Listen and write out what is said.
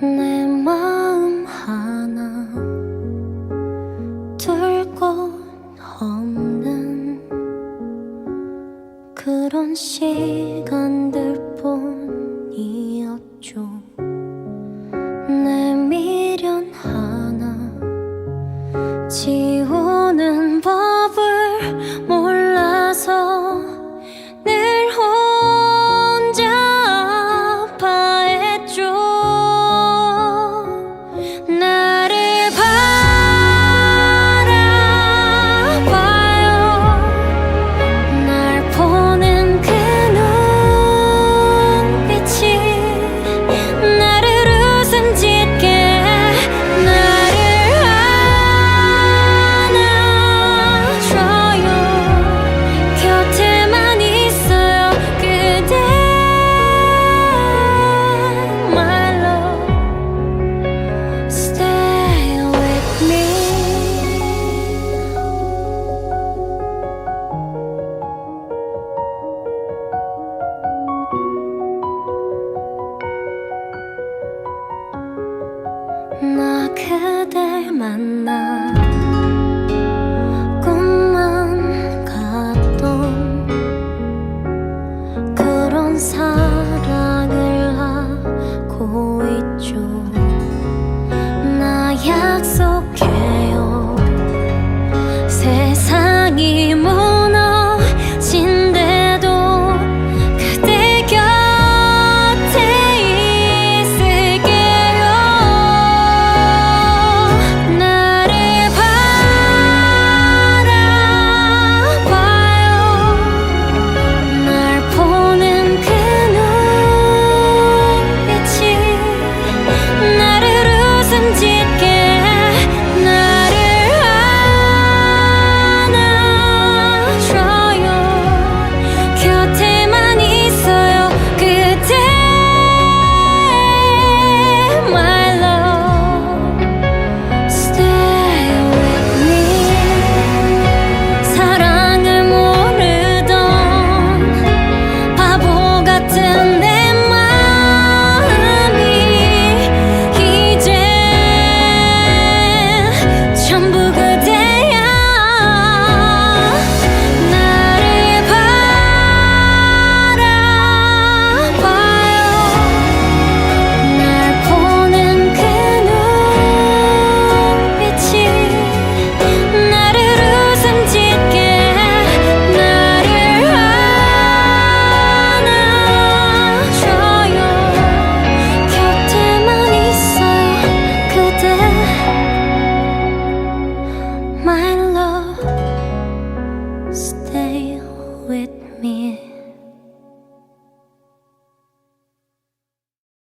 내 마음 하나 둘 곳 없는 그런 시간들 뿐이었죠. 내 미련 하나 지우 나 그댈 만나 with me